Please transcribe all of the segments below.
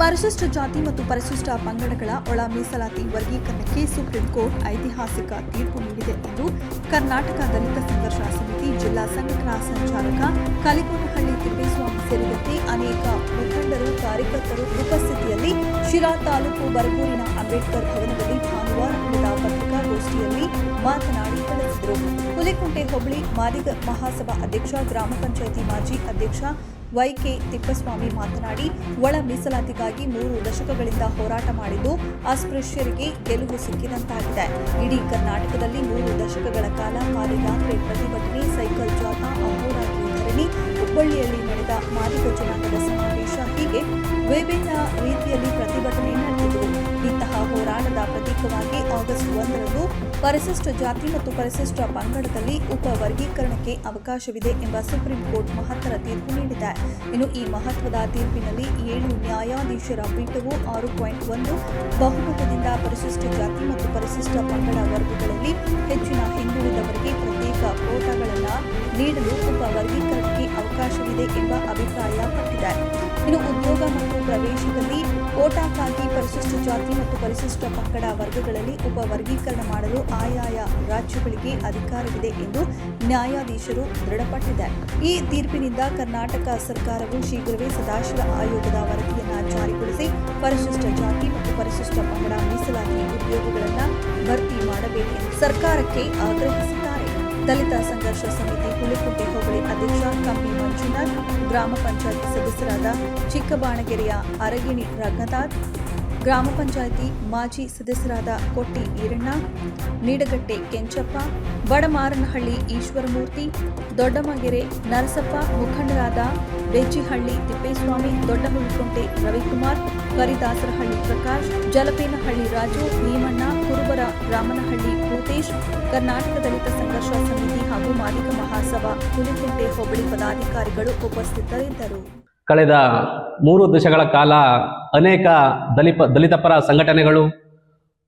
ಪರಿಶಿಷ್ಟ ಜಾತಿ ಮತ್ತು ಪರಿಶಿಷ್ಟ ಪಂಗಡಗಳ ಒಳ ಮೀಸಲಾತಿ ವರ್ಗೀಕರಣಕ್ಕೆ ಸುಪ್ರೀಂ ಕೋರ್ಟ್ ಐತಿಹಾಸಿಕ ತೀರ್ಪು ನೀಡಿದೆ ಎಂದು ಕರ್ನಾಟಕ ದಲಿತ ಸಂಘರ್ಷ ಸಮಿತಿ ಜಿಲ್ಲಾ ಸಂಘಟನಾ ಸಂಚಾಲಕ ಕಲಿಕೋನಹಳ್ಳಿ ತಿಪ್ಪೇಸ್ವಾಮಿ ಸೇರಿದಂತೆ ಅನೇಕ ಮುಖಂಡರು ಕಾರ್ಯಕರ್ತರು ಉಪಸ್ಥಿತಿಯಲ್ಲಿ ಶಿರಾ ತಾಲೂಕು ಬರಗೂರಿನ ಅಂಬೇಡ್ಕರ್ ಭವನದಲ್ಲಿ ಭಾನುವಾರ ನಡೆದ ಪತ್ರಿಕಾಗೋಷ್ಠಿಯಲ್ಲಿ ಮಾತನಾಡಿ ತಿಳಿಸಿದರು ಹುಲಿಕುಂಟೆ ಹೋಬಳಿ, ಮಾದಿಗ ಮಹಾಸಭಾ ಅಧ್ಯಕ್ಷ, ಗ್ರಾಮ ಪಂಚಾಯಿತಿ ಮಾಜಿ ಅಧ್ಯಕ್ಷ ವೈಕೆ ತಿಪ್ಪಸ್ವಾಮಿ ಮಾತನಾಡಿ, ಒಳ ಮೀಸಲಾತಿಗಾಗಿ ಮೂರು ದಶಕಗಳಿಂದ ಹೋರಾಟ ಮಾಡಿದ್ದು ಅಸ್ಪೃಶ್ಯರಿಗೆ ಗೆಲುವು ಸಿಕ್ಕಿದಂತಾಗಿದೆ. ಇಡೀ ಕರ್ನಾಟಕದಲ್ಲಿ ಮೂರು ದಶಕಗಳ ಕಾಲ ಪಾದಯಾತ್ರೆ ಪ್ರತಿಭಟನೆ, ಸೈಕಲ್ ಜಾಥಾ ಅಹೋರಾತ್ರಿ ಧರಣಿ ಹುಬ್ಬಳ್ಳಿಯಲ್ಲಿ ನಡೆದ ಮಾದಿಗ ಜನಾಂಗದ ಸಮಾವೇಶ. ಹೀಗೆ ವಿಭಿನ್ನ ರೀತಿಯಲ್ಲಿ ಪ್ರತಿಭಟನೆ ನಡೆದಿದ್ದು ಇಂತಹ ಹೋರಾಟದ ಪ್ರತೀಕವಾಗಿ ಆಗಸ್ಟ್ ಒಂದರಂದು ಪರಿಶಿಷ್ಟ ಜಾತಿ ಮತ್ತು ಪರಿಶಿಷ್ಟ ಪಂಗಡದಲ್ಲಿ ಉಪ ವರ್ಗೀಕರಣಕ್ಕೆ ಅವಕಾಶವಿದೆ ಎಂಬ ಸುಪ್ರೀಂ ಕೋರ್ಟ್ ಮಹತ್ತರ ತೀರ್ಪು ನೀಡಿದೆ. ಇನ್ನು ಈ ಮಹತ್ವದ ತೀರ್ಪಿನಲ್ಲಿ ಏಳು ನ್ಯಾಯಾಧೀಶರ ಪೀಠವು ಆರು ಪಾಯಿಂಟ್ ಒಂದು ಬಹುಮತದಿಂದ ಪರಿಶಿಷ್ಟ ಜಾತಿ ಮತ್ತು ಪರಿಶಿಷ್ಟ ಪಂಗಡ ವರ್ಗಗಳಲ್ಲಿ ಹೆಚ್ಚಿನ ಹಿಂದುಳಿದವರಿಗೆ ಪ್ರತ್ಯೇಕ ಕೋಟಾಗಳನ್ನು ನೀಡಲು ಉಪ ವರ್ಗೀಕರಣಕ್ಕೆ ಅವಕಾಶವಿದೆ ಎಂಬ ಅಭಿಪ್ರಾಯ ಪಟ್ಟಿದ್ದಾರೆ. ಇನ್ನು ಉದ್ಯೋಗ ಮತ್ತು ಪ್ರವೇಶದಲ್ಲಿ ಕೋಟಾಕ್ಕಾಗಿ ಪರಿಶಿಷ್ಟ ಜಾತಿ ಮತ್ತು ಪರಿಶಿಷ್ಟ ಪಂಗಡ ವರ್ಗಗಳಲ್ಲಿ ಉಪ ವರ್ಗೀಕರಣ ಮಾಡಲು ಆಯಾಯ ರಾಜ್ಯಗಳಿಗೆ ಅಧಿಕಾರವಿದೆ ಎಂದು ನ್ಯಾಯಾಧೀಶರು ದೃಢಪಟ್ಟಿದ್ದಾರೆ. ಈ ತೀರ್ಪಿನಿಂದ ಕರ್ನಾಟಕ ಸರ್ಕಾರವು ಶೀಘ್ರವೇ ಸದಾಶಿವ ಆಯೋಗದ ವರದಿಯನ್ನು ಜಾರಿಗೊಳಿಸಿ ಪರಿಶಿಷ್ಟ ಜಾತಿ ಮತ್ತು ಪರಿಶಿಷ್ಟ ಪಂಗಡ ಮೀಸಲಾತಿ ಉದ್ಯೋಗಗಳನ್ನು ಭರ್ತಿ ಮಾಡಬೇಕೆಂದು ಸರ್ಕಾರಕ್ಕೆ ಆಗ್ರಹಿಸಿದ್ದಾರೆ ದಲಿತ ಸಂಘರ್ಷ ಸಮಿತಿ ಹುಲಿಕುಂಟೆ ಹೋಬಳಿ ಅಧ್ಯಕ್ಷ ಕಂಬಿ ಮಂಜುನಾಥ್, ಗ್ರಾಮ ಪಂಚಾಯತ್ ಸದಸ್ಯರಾದ ಚಿಕ್ಕಬಾಣಗೆರೆಯ ಅರಗಿಣಿ ರಂಗನಾಥ್, ಗ್ರಾಮ ಪಂಚಾಯಿತಿ ಮಾಜಿ ಸದಸ್ಯರಾದ ಕೊಟ್ಟಿ ಈರಣ್ಣ, ನೀಡಗಟ್ಟೆ ಕೆಂಚಪ್ಪ, ಬಡಮಾರನಹಳ್ಳಿ ಈಶ್ವರಮೂರ್ತಿ, ದೊಡ್ಡಮಗೆರೆ ನರಸಪ್ಪ, ಮುಖಂಡರಾದ ಬೆಜ್ಜಿಹಳ್ಳಿ ತಿಪ್ಪೇಸ್ವಾಮಿ ದೊಡ್ಡಹುಳಿಕೊಂಟೆ ರವಿಕುಮಾರ್, ಕರಿದಾಸರಹಳ್ಳಿ ಪ್ರಕಾಶ್, ಜಲಪೇನಹಳ್ಳಿ ರಾಜು, ಭೀಮಣ್ಣ ಕುರುಬರ ರಾಮನಹಳ್ಳಿ ಭೂತೇಶ್, ಕರ್ನಾಟಕ ದಲಿತ ಸಂಘರ್ಷ ಸಮಿತಿ ಹಾಗೂ ಮಾಲೀಕ ಮಹಾಸಭಾ ಹುಲಿಕುಂಟೆ ಹೋಬಳಿ ಪದಾಧಿಕಾರಿಗಳು ಉಪಸ್ಥಿತರಿದ್ದರು. ಕಳೆದ ಮೂರು ದಶಕಗಳ ಕಾಲ ಅನೇಕ ದಲಿಪ ದಲಿತ ಪರ ಸಂಘಟನೆಗಳು,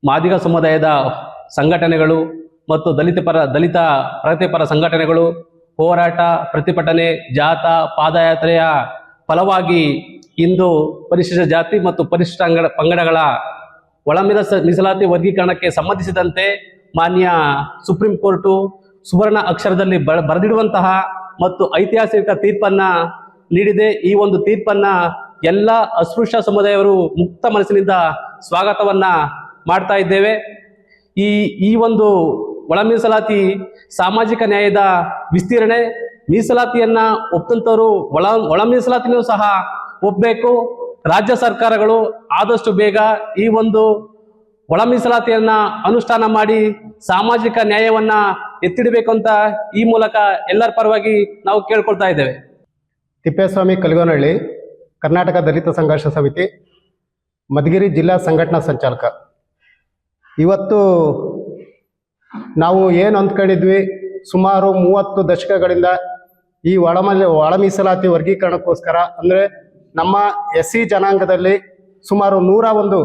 ಮಾದಿಗ ಸಮುದಾಯದ ಸಂಘಟನೆಗಳು ಮತ್ತು ದಲಿತ ಪರ ದಲಿತ ಪ್ರಗತಿಪರ ಸಂಘಟನೆಗಳು ಹೋರಾಟ, ಪ್ರತಿಭಟನೆ, ಜಾಥಾ, ಪಾದಯಾತ್ರೆಯ ಫಲವಾಗಿ ಇಂದು ಪರಿಶಿಷ್ಟ ಜಾತಿ ಮತ್ತು ಪರಿಶಿಷ್ಟ ಅಂಗಡ ಪಂಗಡಗಳ ಒಳ ಮೀಸ ಮೀಸಲಾತಿ ವರ್ಗೀಕರಣಕ್ಕೆ ಸಂಬಂಧಿಸಿದಂತೆ ಮಾನ್ಯ ಸುಪ್ರೀಂ ಕೋರ್ಟು ಸುವರ್ಣ ಅಕ್ಷರದಲ್ಲಿ ಬರೆದಿಡುವಂತಹ ಮತ್ತು ಐತಿಹಾಸಿಕ ತೀರ್ಪನ್ನ ನೀಡಿದೆ. ಈ ಒಂದು ತೀರ್ಪನ್ನ ಎಲ್ಲ ಅಸ್ಪೃಶ್ಯ ಸಮುದಾಯವರು ಮುಕ್ತ ಮನಸ್ಸಿನಿಂದ ಸ್ವಾಗತವನ್ನ ಮಾಡ್ತಾ ಇದ್ದೇವೆ. ಈ ಈ ಒಂದು ಒಳ ಮೀಸಲಾತಿ ಸಾಮಾಜಿಕ ನ್ಯಾಯದ ವಿಸ್ತೀರ್ಣೆ, ಮೀಸಲಾತಿಯನ್ನ ಒಪ್ಪಂತವರು ಒಳ ಒಳ ಮೀಸಲಾತಿನೂ ಸಹ ಒಪ್ಪಬೇಕು ರಾಜ್ಯ ಸರ್ಕಾರಗಳು ಆದಷ್ಟು ಬೇಗ ಈ ಒಂದು ಒಳ ಮೀಸಲಾತಿಯನ್ನ ಅನುಷ್ಠಾನ ಮಾಡಿ ಸಾಮಾಜಿಕ ನ್ಯಾಯವನ್ನ ಎತ್ತಿಡಬೇಕು ಅಂತ ಈ ಮೂಲಕ ಎಲ್ಲರ ಪರವಾಗಿ ನಾವು ಕೇಳ್ಕೊಳ್ತಾ ಇದ್ದೇವೆ. ತಿಪ್ಪೇಸ್ವಾಮಿ ಕಲ್ಗೋನಹಳ್ಳಿ, ಕರ್ನಾಟಕ ದಲಿತ ಸಂಘರ್ಷ ಸಮಿತಿ, ಮಧುಗಿರಿ ಜಿಲ್ಲಾ ಸಂಘಟನಾ ಸಂಚಾಲಕ. ಇವತ್ತು ನಾವು ಏನು ಅಂದ್ಕೊಂಡಿದ್ವಿ? ಸುಮಾರು ಮೂವತ್ತು ದಶಕಗಳಿಂದ ಈ ಒಳಮ ಒಳ ಮೀಸಲಾತಿ ವರ್ಗೀಕರಣಕ್ಕೋಸ್ಕರ ಅಂದರೆ ನಮ್ಮ ಎಸ್ ಸಿ ಜನಾಂಗದಲ್ಲಿ ಸುಮಾರು ನೂರ ಒಂದು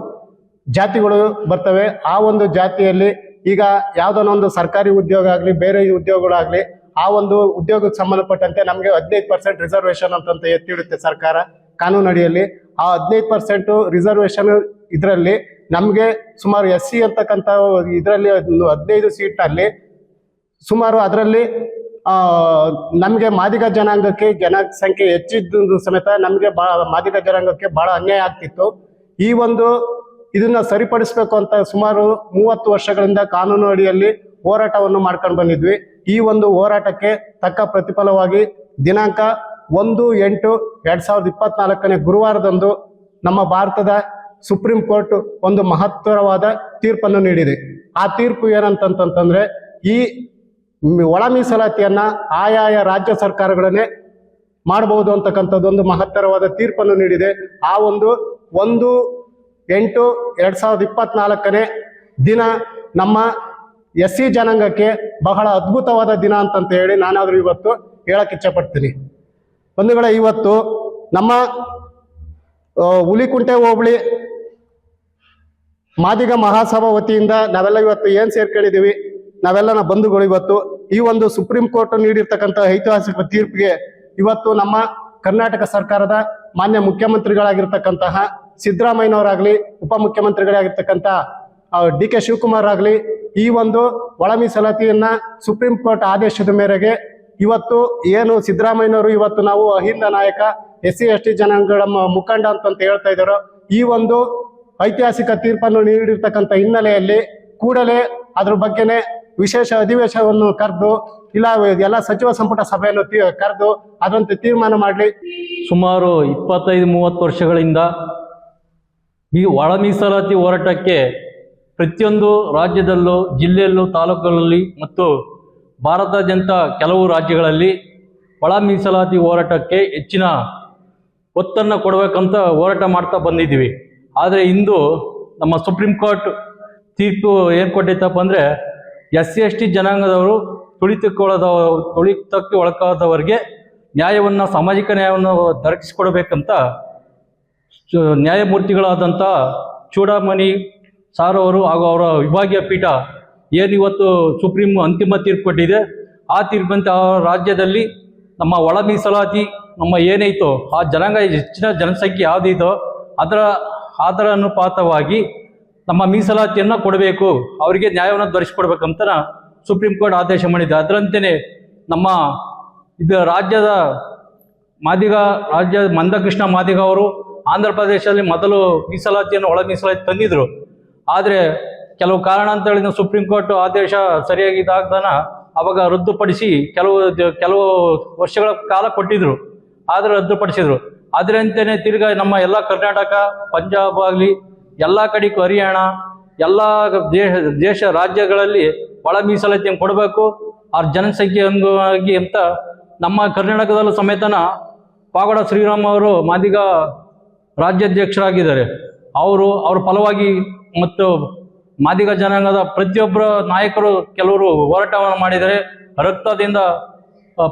ಜಾತಿಗಳು ಬರ್ತವೆ. ಆ ಒಂದು ಜಾತಿಯಲ್ಲಿ ಈಗ ಯಾವುದೋ ಒಂದು ಸರ್ಕಾರಿ ಉದ್ಯೋಗ ಆಗಲಿ, ಬೇರೆ ಉದ್ಯೋಗಗಳಾಗಲಿ, ಆ ಒಂದು ಉದ್ಯೋಗಕ್ಕೆ ಸಂಬಂಧಪಟ್ಟಂತೆ ನಮಗೆ ಹದಿನೈದು ಪರ್ಸೆಂಟ್ ರಿಸರ್ವೇಷನ್ ಅಂತಂತ ಎತ್ತಿಡುತ್ತೆ ಸರ್ಕಾರ ಕಾನೂನು ಅಡಿಯಲ್ಲಿ. ಆ ಹದಿನೈದು ಪರ್ಸೆಂಟು ರಿಸರ್ವೇಷನ್ ಇದರಲ್ಲಿ ನಮಗೆ ಸುಮಾರು ಎಸ್ ಸಿ ಅಂತಕ್ಕಂಥ ಇದರಲ್ಲಿ ಹದಿನೈದು ಸೀಟಲ್ಲಿ ಸುಮಾರು ಅದರಲ್ಲಿ ನಮಗೆ ಮಾದಿಗ ಜನಾಂಗಕ್ಕೆ ಜನಸಂಖ್ಯೆ ಹೆಚ್ಚಿದ್ದು ಸಮೇತ ನಮಗೆ ಬಹಳ ಮಾದಿಗ ಜನಾಂಗಕ್ಕೆ ಬಹಳ ಅನ್ಯಾಯ ಆಗ್ತಿತ್ತು. ಈ ಒಂದು ಇದನ್ನ ಸರಿಪಡಿಸಬೇಕು ಅಂತ ಸುಮಾರು ಮೂವತ್ತು ವರ್ಷಗಳಿಂದ ಕಾನೂನು ಅಡಿಯಲ್ಲಿ ಹೋರಾಟವನ್ನು ಮಾಡ್ಕೊಂಡು ಬಂದಿದ್ವಿ. ಈ ಒಂದು ಹೋರಾಟಕ್ಕೆ ತಕ್ಕ ಪ್ರತಿಫಲವಾಗಿ ದಿನಾಂಕ ಒಂದು ಎಂಟು ಎರಡ್ ಸಾವಿರದ ಇಪ್ಪತ್ನಾಲ್ಕನೇ ಗುರುವಾರದಂದು ನಮ್ಮ ಭಾರತದ ಸುಪ್ರೀಂ ಕೋರ್ಟ್ ಒಂದು ಮಹತ್ತರವಾದ ತೀರ್ಪನ್ನು ನೀಡಿದೆ. ಆ ತೀರ್ಪು ಏನಂತಂತಂದ್ರೆ ಈ ಒಳ ಮೀಸಲಾತಿಯನ್ನ ಆಯಾಯ ರಾಜ್ಯ ಸರ್ಕಾರಗಳನ್ನೇ ಮಾಡಬಹುದು ಅಂತಕ್ಕಂಥದ್ದು ಒಂದು ಮಹತ್ತರವಾದ ತೀರ್ಪನ್ನು ನೀಡಿದೆ. ಆ ಒಂದು ಒಂದು ಎಂಟು ಎರಡ್ ಸಾವಿರದ ಇಪ್ಪತ್ನಾಲ್ಕನೇ ದಿನ ನಮ್ಮ ಎಸ್ ಸಿ ಜನಾಂಗಕ್ಕೆ ಬಹಳ ಅದ್ಭುತವಾದ ದಿನ ಅಂತಂತ ಹೇಳಿ ನಾನಾದರೂ ಇವತ್ತು ಹೇಳಕ್ ಇಚ್ಛಪಡ್ತೀನಿ. ಬಂಧುಗಳ, ಇವತ್ತು ನಮ್ಮ ಹುಲಿಕುಂಟೆ ಹೋಬಳಿ ಮಾದಿಗ ಮಹಾಸಭಾ ವತಿಯಿಂದ ನಾವೆಲ್ಲ ಇವತ್ತು ಏನ್ ಸೇರ್ಕೊಂಡಿದೀವಿ ನಾವೆಲ್ಲ ನಮ್ಮ ಬಂಧುಗಳು ಇವತ್ತು ಈ ಒಂದು ಸುಪ್ರೀಂ ಕೋರ್ಟ್ ನೀಡಿರ್ತಕ್ಕಂಥ ಐತಿಹಾಸಿಕ ತೀರ್ಪಿಗೆ ಇವತ್ತು ನಮ್ಮ ಕರ್ನಾಟಕ ಸರ್ಕಾರದ ಮಾನ್ಯ ಮುಖ್ಯಮಂತ್ರಿಗಳಾಗಿರ್ತಕ್ಕಂತಹ ಸಿದ್ದರಾಮಯ್ಯನವರಾಗ್ಲಿ ಉಪ ಆಗಿರ್ತಕ್ಕಂಥ ಡಿ ಕೆ ಶಿವಕುಮಾರ್ ಆಗಲಿ, ಈ ಒಂದು ಒಳ ಮೀಸಲಾತಿಯನ್ನ ಸುಪ್ರೀಂ ಕೋರ್ಟ್ ಆದೇಶದ ಮೇರೆಗೆ ಇವತ್ತು ಏನು ಸಿದ್ದರಾಮಯ್ಯನವರು ಇವತ್ತು ನಾವು ಅಹಿಂದ ನಾಯಕ ಎಸ್ ಸಿ ಎಸ್ ಟಿ ಜನಾಂಗಗಳ ಮುಖಂಡ ಅಂತಂತ ಹೇಳ್ತಾ ಇದ್ದಾರೋ, ಈ ಒಂದು ಐತಿಹಾಸಿಕ ತೀರ್ಪನ್ನು ನೀಡಿರ್ತಕ್ಕಂಥ ಹಿನ್ನೆಲೆಯಲ್ಲಿ ಕೂಡಲೇ ಅದ್ರ ಬಗ್ಗೆನೆ ವಿಶೇಷ ಅಧಿವೇಶನವನ್ನು ಕರೆದು, ಇಲ್ಲ, ಎಲ್ಲ ಸಚಿವ ಸಂಪುಟ ಸಭೆಯನ್ನು ಕರೆದು ಅದರಂತೆ ತೀರ್ಮಾನ ಮಾಡಲಿ. ಸುಮಾರು ಇಪ್ಪತ್ತೈದು, ಮೂವತ್ತು ವರ್ಷಗಳಿಂದ ಈ ಒಳ ಮೀಸಲಾತಿ ಹೋರಾಟಕ್ಕೆ ಪ್ರತಿಯೊಂದು ರಾಜ್ಯದಲ್ಲೂ, ಜಿಲ್ಲೆಯಲ್ಲೂ, ತಾಲೂಕುಗಳಲ್ಲಿ ಮತ್ತು ಭಾರತಾದ್ಯಂತ ಕೆಲವು ರಾಜ್ಯಗಳಲ್ಲಿ ಒಳ ಮೀಸಲಾತಿ ಹೋರಾಟಕ್ಕೆ ಹೆಚ್ಚಿನ ಒತ್ತನ್ನು ಕೊಡಬೇಕಂತ ಹೋರಾಟ ಮಾಡ್ತಾ ಬಂದಿದ್ದೀವಿ. ಆದರೆ ಇಂದು ನಮ್ಮ ಸುಪ್ರೀಂ ಕೋರ್ಟ್ ತೀರ್ಪು ಏನು ಕೊಟ್ಟಿತ್ತಪ್ಪ ಅಂದರೆ ಎಸ್ ಸಿ ಎಸ್ ಟಿ ಜನಾಂಗದವರು ತುಳಿತಕ್ಕೊಳದ ತುಳಿತಕ್ಕೆ ಒಳಗಾದವರಿಗೆ ನ್ಯಾಯವನ್ನು, ಸಾಮಾಜಿಕ ನ್ಯಾಯವನ್ನು ದೊರಕಿಸಿಕೊಡಬೇಕಂತ ನ್ಯಾಯಮೂರ್ತಿಗಳಾದಂಥ ಚೂಡಾಮಣಿ ಸಾರ್ ಅವರು ಹಾಗೂ ಅವರ ವಿಭಾಗೀಯ ಪೀಠ ಏನಿವತ್ತು ಸುಪ್ರೀಂ ಅಂತಿಮ ತೀರ್ಪು ಕೊಟ್ಟಿದೆ ಆ ತೀರ್ಪಂತೆ ರಾಜ್ಯದಲ್ಲಿ ನಮ್ಮ ಒಳ ಮೀಸಲಾತಿ, ನಮ್ಮ ಏನೈತೋ ಆ ಜನಾಂಗ, ಹೆಚ್ಚಿನ ಜನಸಂಖ್ಯೆ ಯಾವುದಿದೋ ಅದರ ಅದರ ಅನುಪಾತವಾಗಿ ನಮ್ಮ ಮೀಸಲಾತಿಯನ್ನು ಕೊಡಬೇಕು, ಅವರಿಗೆ ನ್ಯಾಯವನ್ನು ದೊರಕಿಸಿಕೊಡ್ಬೇಕಂತ ಸುಪ್ರೀಂ ಕೋರ್ಟ್ ಆದೇಶ ಮಾಡಿದೆ. ಅದರಂತೆಯೇ ನಮ್ಮ ಇದು ರಾಜ್ಯದ ಮಾದಿಗ, ರಾಜ್ಯ ಮಂದಕೃಷ್ಣ ಮಾದಿಗ ಅವರು ಆಂಧ್ರ ಪ್ರದೇಶದಲ್ಲಿ ಮೊದಲು ಮೀಸಲಾತಿಯನ್ನು ಒಳ ಮೀಸಲಾತಿ ತಂದಿದ್ರು. ಆದರೆ ಕೆಲವು ಕಾರಣ ಅಂತ ಹೇಳಿದ ಸುಪ್ರೀಂ ಕೋರ್ಟ್ ಆದೇಶ ಸರಿಯಾಗಿ ಇದಾಗ್ದಾನ ಅವಾಗ ರದ್ದುಪಡಿಸಿ ಕೆಲವು ಕೆಲವು ವರ್ಷಗಳ ಕಾಲ ಕೊಟ್ಟಿದ್ರು. ಆದರೆ ರದ್ದುಪಡಿಸಿದ್ರು. ಅದರಂತೆಯೇ ತಿರ್ಗಾ ನಮ್ಮ ಎಲ್ಲ ಕರ್ನಾಟಕ, ಪಂಜಾಬ್ ಆಗಲಿ ಎಲ್ಲ ಕಡೆಗೂ ಹರಿಯಾಣ ಎಲ್ಲ ದೇಶ ದೇಶ ರಾಜ್ಯಗಳಲ್ಲಿ ಒಳ ಮೀಸಲಾತಿಯನ್ನು ಕೊಡಬೇಕು, ಅವ್ರ ಜನಸಂಖ್ಯೆ ಅಂಗವಾಗಿ ಅಂತ ನಮ್ಮ ಕರ್ನಾಟಕದಲ್ಲೂ ಸಮೇತನ ಪಾಗಡ ಶ್ರೀರಾಮ್ ಅವರು ಮಾದಿಗ ರಾಜ್ಯಾಧ್ಯಕ್ಷರಾಗಿದ್ದಾರೆ. ಅವರು, ಅವ್ರ ಫಲವಾಗಿ ಮತ್ತು ಮಾದಿಗ ಜನಾಂಗದ ಪ್ರತಿಯೊಬ್ಬರ ನಾಯಕರು ಕೆಲವರು ಹೋರಾಟವನ್ನು ಮಾಡಿದ್ದಾರೆ. ರಕ್ತದಿಂದ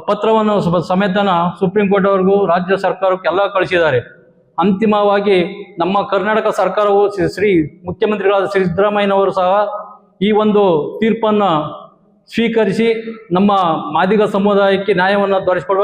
ಪತ್ರವನ್ನು ಸಮೇತನ ಸುಪ್ರೀಂ ಕೋರ್ಟ್ ಅವ್ರಿಗೂ ರಾಜ್ಯ ಸರ್ಕಾರಕ್ಕೆ ಎಲ್ಲ ಕಳಿಸಿದ್ದಾರೆ. ಅಂತಿಮವಾಗಿ ನಮ್ಮ ಕರ್ನಾಟಕ ಸರ್ಕಾರವು ಶ್ರೀ- ಮುಖ್ಯಮಂತ್ರಿಗಳಾದ ಶ್ರೀ ಸಿದ್ದರಾಮಯ್ಯನವರು ಸಹ ಈ ಒಂದು ತೀರ್ಪನ್ನು ಸ್ವೀಕರಿಸಿ ನಮ್ಮ ಮಾದಿಗ ಸಮುದಾಯಕ್ಕೆ ನ್ಯಾಯವನ್ನು ದೊರಕಿಸ್ಕೊಡ್ಬೇಕು